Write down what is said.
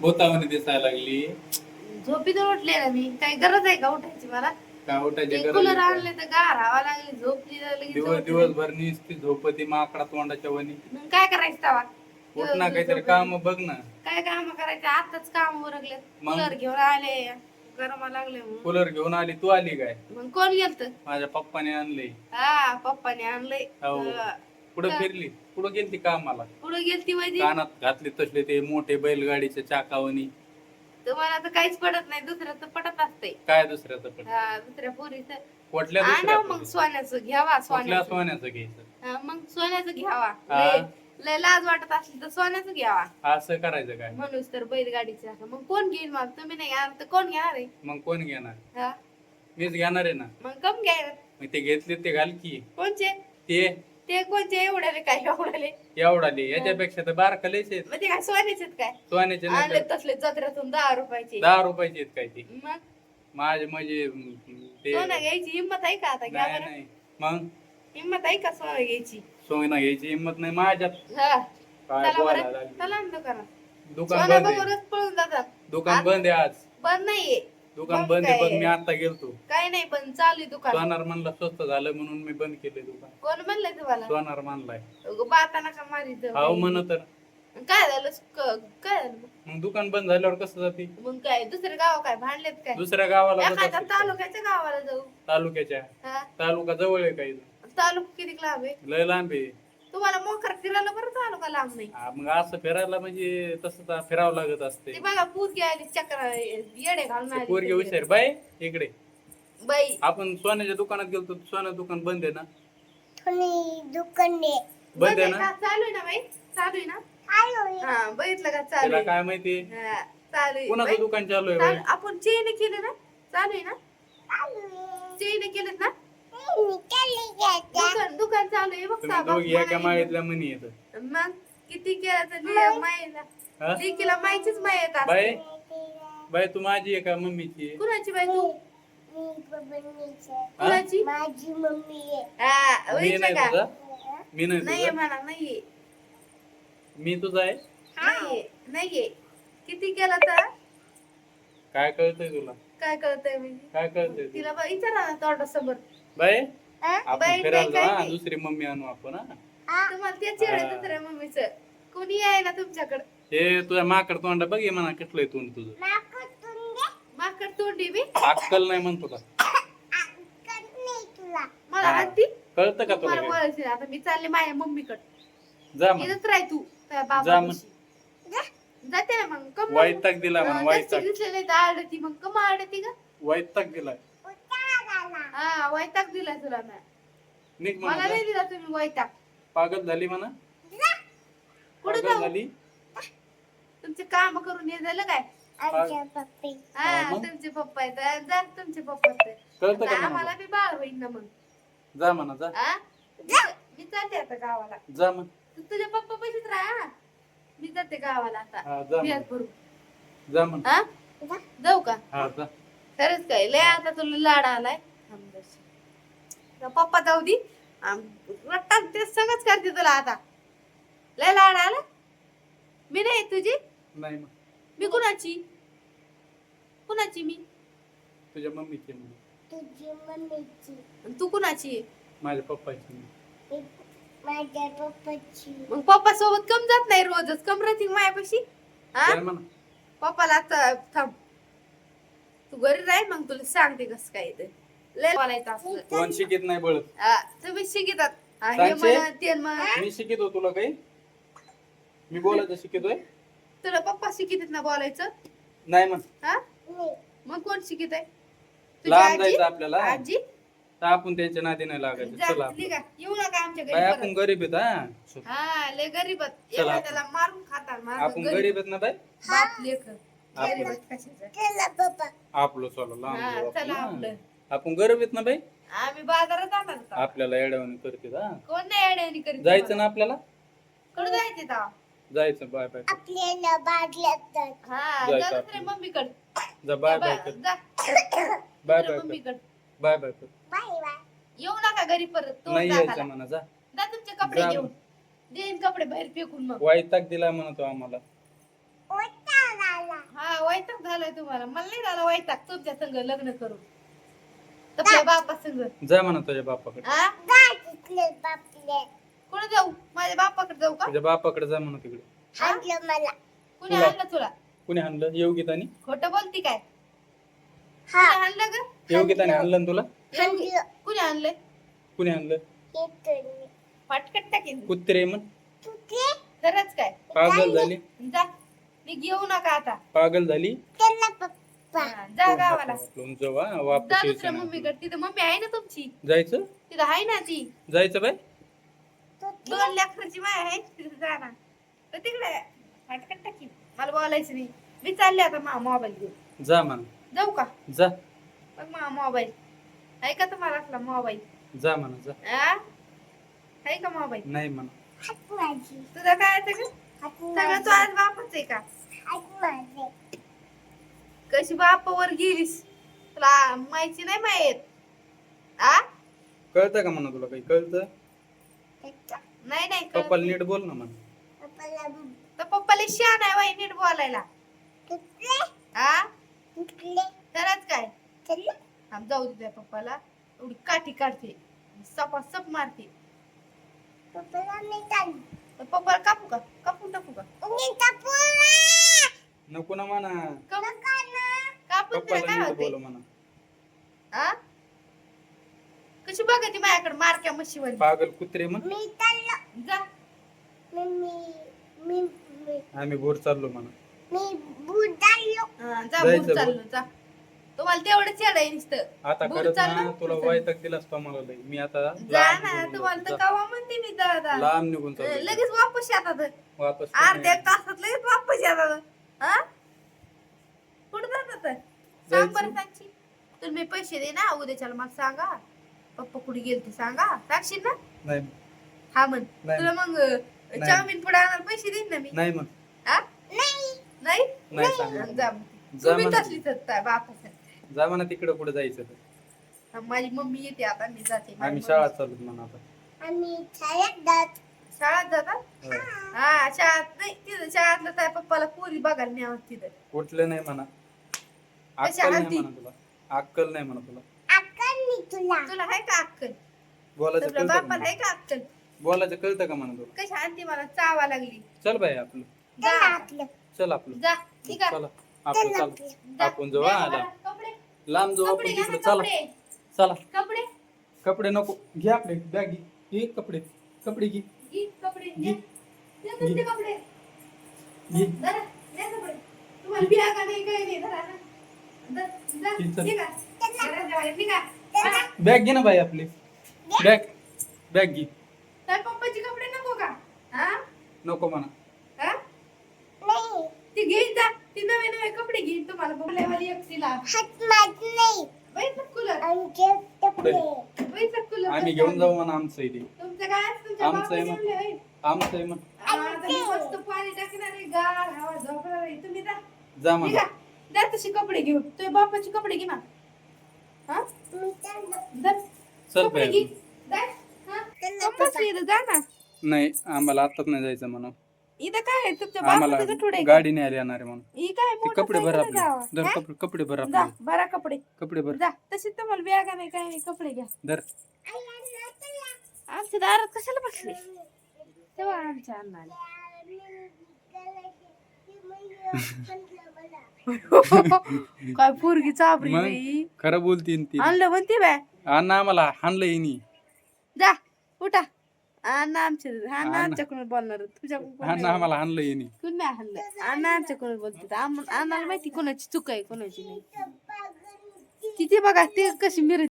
भूतावानी दिसायला लागली. झोपीतून उठले ना मी. काही गरज आहे का उठायची मला? काय उठायची ते गरज कूलर आणले तर गारावा लागली झोपली तर लगेच दिवस. दिवसभर नुसती झोपती माकडा तोंडाच्या वनी मग काय करायचं तवा? उठ ना काहीतरी काम बघ ना. काय काम करायचे? आताच काम उरकले. मग? कूलर घेऊन आले. गरमा लागले म्हणून. कूलर घेऊन आली. तू आली काय? मग कोण गेलत? माझ्या पप्पाने आणले. हा पप्पाने आणलंय हो. हा. पुढे फिरली पुढे गेली कामाला पुढे गेलती म्हणजे कानात घातले तसले ते मोठे बैलगाडीच्या चाकावनी तुम्हाला तर काहीच पडत नाही दुसऱ्या तर पडत असते काय दुसऱ्याचं हा, दुसऱ्या पोरीचं. कुठल्या आणा मग सोन्याचं घ्यावा कुठल्या सोन्याचं. सोन्याचं घ्यायचं. हा, मग सोन्याचं घ्यावा. हा. लय लय लाज वाटत असली तर सोन्याचं घ्यावा. असं करायचं काय? म्हणूच तर बैलगाडीचं. मग कोण घेईल मग? तुम्ही नाही घेणार तर कोण घेणार आहे? मग कोण घेणार? हा? मीच घेणार आहे ना. मग कम घ्यायला मग ते घेतले ते घाल की. कोणचे? ते ते कोणचे एवढ्याले काय एवढ्याले एवढाले याच्यापेक्षा तर बारका लयच आहेत. मग ते काय सोन्याचे आहेत काय? सोन्याचे नाही आणले तर तसले जत्रेतून दहा रुपयाचे. दहा रुपयाचे आहेत काय ते. मग? माझे म्हणजे अं, ते सोनं घ्यायची हिंमत आहे का आता? घ्या नाही बरं. नाही. मग? हिंमत आहे का सोनं घ्यायची? सोनं घ्यायची हिंमत नाही माझ्यात. हा. काय चला बोलायला बरं लागली. चला ना दुकानात. दुकान सोना बंद आहे. पळून जातात. दुकान बंद आहे आज. बंद नाहीये. दुकान मग बंद आहे काय? बघ मी आता गेलतो. काय नाही पण चालू आहे दुकान. सोनार म्हणला स्वस्त झालं म्हणून मी बंद केले दुकान. कोण म्हणलंय तुम्हाला? सोनार मानलाय बाता नका जाऊ. हाव म्हण तर. काय झालं? क- काय झालं? मग? मग दुकान बंद झाल्यावर कसं जाते? मग काय दुसरे गाव काय? भांडलेत काय? दुसऱ्या गावाला जात एखाद्या असेल काय? तालुक्याच्या गावाला जाऊ. तालुक्याच्या. हा? तालुका जवळ आहे काही? तालुका किती लांब आहे? लय लांब आहे. तुम्हाला मोकर फिरायला बरं तालुका लांब नाही? हा, मग असं फिरायला म्हणजे तसं तर फिरावं लागत असते. ती बघा पूत घ्यायला चक्र येडे घालून आली पोरगे. हुशार. बाय इकडे. बाई. आपण सोन्याच्या दुकानात गेलतो सोन्या दुकान बंद आहे ना? दुकान बंद आहे का? ना? चालू आहे ना बाई? चालू आहे ना? हा बघितलं का? चालू त्याला आहे. काय माहिती? हा, चालू आहे. कोणाचं बाई, दुकान चालू आहे बाई? चालू- आपण चेन केले ना? चालू आहे ना? चेन केलेत ना? दुकान दुकान चालू आहे बघ तुम्ही साबा, दोघी एका माई. माळीतल्या मनी येत मग किती केलं तर लिया मायला हा? लेकीला मायचीच माय येत असते. बाय बाय तू माझी आहे का मम्मीची? आहे? कुणाची बाई तू? कुणाची? माझी मम्मी आहे. हा मी नाही तुझा? मी नाही नाहीये तुझा? म्हणा नाहीये. मी तुझा आहे? नाहीये नाहीये. किती केला तर? काय कळतंय तुला? काय कळतंय म्हणजे? काय कळतंय तुला? तिला बा विचारा ना तोंडा समोर बाय आपण फिरायला जाऊ हा? दुसरी मम्मी आणू आपण हा. तुम्हाला ते मम्मीचं. कोणी आहे ना तुमच्याकडे? हे तुझ्या माकड तोंडा बघ हे म्हणा किटलंय तोंड तुझं? माकड तोंडी? बी. अक्कल नाही म्हणतो का? तुला. मला हा. आणती कळतं का मला तुला? बोलायचं. आता मी चालले माझ्या मम्मीकडे. जा मग. इथंच राह तू जा मग. जाते ना मग. कम वैताग दिला म्हणा दिसले नाही तर आडती मग कम आडती का? वैताग दिलाय. हा वैताग दिला तुला ना निघ मला म्हणा नाही. दिला तुम्ही वैताग. पागल झाली म्हणा. कुठं जाऊ? झाली. तुमचे काम करून ये झालं काय? आमच्या पप्पी. हा हा, मग? तुमचे पप्पा आहेत. जा तुमचे पप्पा. कळतं का आम्हाला म्हणा बी बाळ होईल ना मग. जा म्हणा जा. हा? मी जाते आता गावाला. जा म्हण तू तुझ्या पप्पा पैसेच राहा मी जाते गावाला आता. हा जा व्याज म्हण. भरून. जा म्हण हा? जाऊ का? हा जा. खरंच काय लय आता तुला लाड आलाय. पप्पा जाऊ दे. रट्टा ते सगळंच करते तुला आता. लय लाड आला. मी नाही तुझी. नाही मग. मी कुणाची? कुणाची मी? तुझ्या मम्मीची म्हण. तुझी मम्मीची. आणि तू कुणाची? माझ्या पप्पाची म्हण. मी- माझ्या पप्पाची. मग पप्पा सोबत कम जात नाही रोजच. कम राहते मायापाशी. हा? म्हणा. पप्पाला आता थांब. तू घरी राह मग तुला सांगते कस काय ते. लय बोलायचं असलं कोण शिकित नाही बळत? हा, तुम्ही शिकतात. हा, हे सांगचे? म्हणा ते म्हणा मी शिकितो तुला काही? मी बोलायचं शिकितोय? तुला पप्पा शिकित ना बोलायचं? नाही म्हण. हा? नाही मग कोण शिकित आहे तुझी लांब आजी? जायचं आपल्याला. आजी? तर आपण त्यांच्या लागायचं. चला. येऊ नका आमच्या घरी बाय परत. आपण गरीब आहेत हा. चल. हा लय गरीब आहेत. चला एखाद्याला मारून खातात आपण गरीब. गरीब आहेत ना बाय बाप. आपण- आपलं. चला लांब हा, जाऊ आपलं. हा. आपण गरीब आहेत ना बाई? आम्ही बाजारात जाणार होतो. आपल्याला येड्यावानी करते हा कोण नाही अडचणी करीत जायचं ना आपल्याला? कडे जायचे तेव्हा? जायचं बाय बाय. आपल्याला बादल्यात हा जायचं जा आपलं. मम्मीकडे. जा बाय बाय कर. जा. बाय बाय कर. मम्मीकडे. बाय बाय कर. Bye bye. येऊ नका घरी परत तोंड नाही. यायचं म्हणा जा. जा तुमचे कपडे जा. घेऊन. देईन कपडे बाहेर फेकून मग. वैताग दिला म्हणतो आम्हाला. ओटा लाला वैताग झालाय तुम्हाला. मला नाही झाला वैताग. तुमच्या संग लग्न करून. आपल्या बापा संग जा म्हणा तुझ्या बापाकडे. बापले कुठे जाऊ? माझ्या बापाकडे जाऊ का? तुझ्या बापाकडे जा म्हणा तिकडे. मला कुणी तुला. आणलं तुला? कुणी आणलं? योगितानी खोटं बोलती काय? हा. कुणी आणलं ग? योगिताने आणलं ना तुला? कुणी आणलंय? कुणी आणलं? येतो मी फाटकट टाकेन कुत्रे म्हण. तुझे खरंच काय? पागल झाली. जा. मी घेऊ नका आता. पागल झाली. त्याला पप्पा हा, जा गावाला. तुमचं वा वापस जा यायचं दुसऱ्या नाही. मम्मीकडे. तिथं मम्मी आहे ना तुमची. जायचं? तिथं आहे ना ती जायचं बाय दोन लेकराची माय आहे. तिथं जा ना. तर तिकडे फाटकट टाकी. मला बोलायचं नाही. मी चालले आता मा मोबाईल घेऊन. जा म्हणा. जाऊ का? जा. बघ मा मोबाईल आहे का तुम्हाला असला मोबाईल जा म्हणा जा. आ? आहे का मोबाईल नाही म्हणा. तुझा काय आहे? हात सगळं तू आज बापच आहे का? कशी बापावर गेलीस? तुला माहिती नाही माहीत आ? कळतं का म्हणा तुला काही? कळतं? नाही नाही कळत. पप्पाला नीट बोल ना म्हणा. पप्पाला तर पप्पाला शान आहे बाई नीट बोलायला. आ? तरच काय? जाऊ दे त्या पप्पाला. एवढी काठी काढते. सपा सप मारते. पप्पाला मी चालू. तर पप्पाला कापू का? कापून टाकू का? नको ना म्हणा. कापून तिला काय होते आ? कशी बघा ती माझ्याकडे मारक्या म्हशीवर पागल कुत्रे म्हण. मी चाललो. जा. मी मी मी मी. आम्ही बोर चाललो म्हणा. मी भूत चाललो. हा, जा जायचं भूत चाललो जा. तुम्हाला तेवढंच येड नुसतं. आता खरंच चाललो, तुला वायतक दिलास पा मला लई. मी आता जा लांब ना निघून तुम्हाला तर जातो. कवा म्हणते मी दादा जा. लांब निघून अं, चाललो. लगेच वापस येतात. वापस अर्ध्या एक तासात लगेच वापस येतात. हा? सांगशी तुम्ही पैसे दे ना उद्याच्याला मला सांगा. पप्पा कुठे गेले ते सांगा. सांगशील ना? नाही हा म्हण. नाही. तुला मग. चाऊमिन पुढे आणायला पैसे देईन ना मी? नाही हा? नाही. नाही? जा मग. जा तुम्ही म्हणा. तसलीच आहेत बापाचं. जा म्हणा तिकडे कुठे जायचं तर. हा, माझी मम्मी येते आता मी जाते. माझी आम्ही मम्मी- शाळा चालू म्हणा आता. आम्ही शाळेत जात. शाळेत जातात हो. हा शाळेत नाही तिथं शाळेतलं काय पप्पाला पोरी बघायला न्यावं तिथं. कुठलं नाही म्हणा. अक्कल नाही? म्हणा तुला. अक्कल नाही म्हणा तुला. अक्कल मी तुला. तुला आहे का अक्कल? बोलायचं तुला कळतं का बापाला म्हणा? आहे का अक्कल? बोलायचं कळतं का म्हणा तुला? कशी आणती मला? चावा लागली. चल बाई आपलं. चला जा. आपलं. चल आपलं. जा. ठीक आहे. चला. आपण चल चल आपलं. जा. आपण जाऊ जा, हा, मला लांब. कपडे. लांब जाऊ कपडे आपण ना, तिकडे. चला. कपडे. चला. कपडे. कपडे नको. घे आपले. बॅग. घे घे कपडे. कपडे घे. घे कपडे. घे. तुमचे कपडे. घे. धरा, द्या कपडे. तुम्हाला बिया का नाही काही नाही. धरा ना. बॅग घे ना बाई आपली. बॅग बॅग घे. तर पप्पाचे कपडे नको का? हा? नको म्हणा. हा? नाही ती घेईन जा ती नवे नवे कपडे घेईन तुम्हाला बोलायवाली एकटीला आम्ही घेऊन जाऊ म्हणा आमचं इथे. तुमचं काय आमचं आहे? आमचं आहे मग. मस्त पाणी टाकणार आहे. गार हवा झोपणार आहे. तुम्ही जा. म्हणा. द्या तशी कपडे घेऊन. तुझ्या बापाचे कपडे घे हा? धर. चल कपडे. हा? इथं जा ना. नाही आम्हाला आताच नाही जायचं म्हणा इथं काय आहे तुमच्या आम्हाला बापाचं गठुडे आहे का? गाडी नाही येणार आहे म्हणून. ही काय ते कपडे भर जावा. आपले कपडे कपडे भर जा आपले भरा कपडे. कपडे भर. जा. तशी तुम्हाला बॅगा नाही काय नाही. कपडे घ्या. धर. आमच्या दारात कशाला बसले? तेव्हा आमच्या अण्णाने काय पोरगी चाबरी मग? बाई. खरं बोलतीन ती. आणलं म्हणते बाय. अण्णा आम्हाला हाणलं येणी जा उठा. अण्णा आमच्या अण्णा. आमच्याकडून बोलणार तुझ्याकडून अण्णा आम्हाला हाणलं येणी कोण नाही हल्लं अण्णा आमच्याकडून बोलते आम- अण्णाला माहिती कोणाची चूक आहे कोणाची नाही. किती बघा ते कशी मिर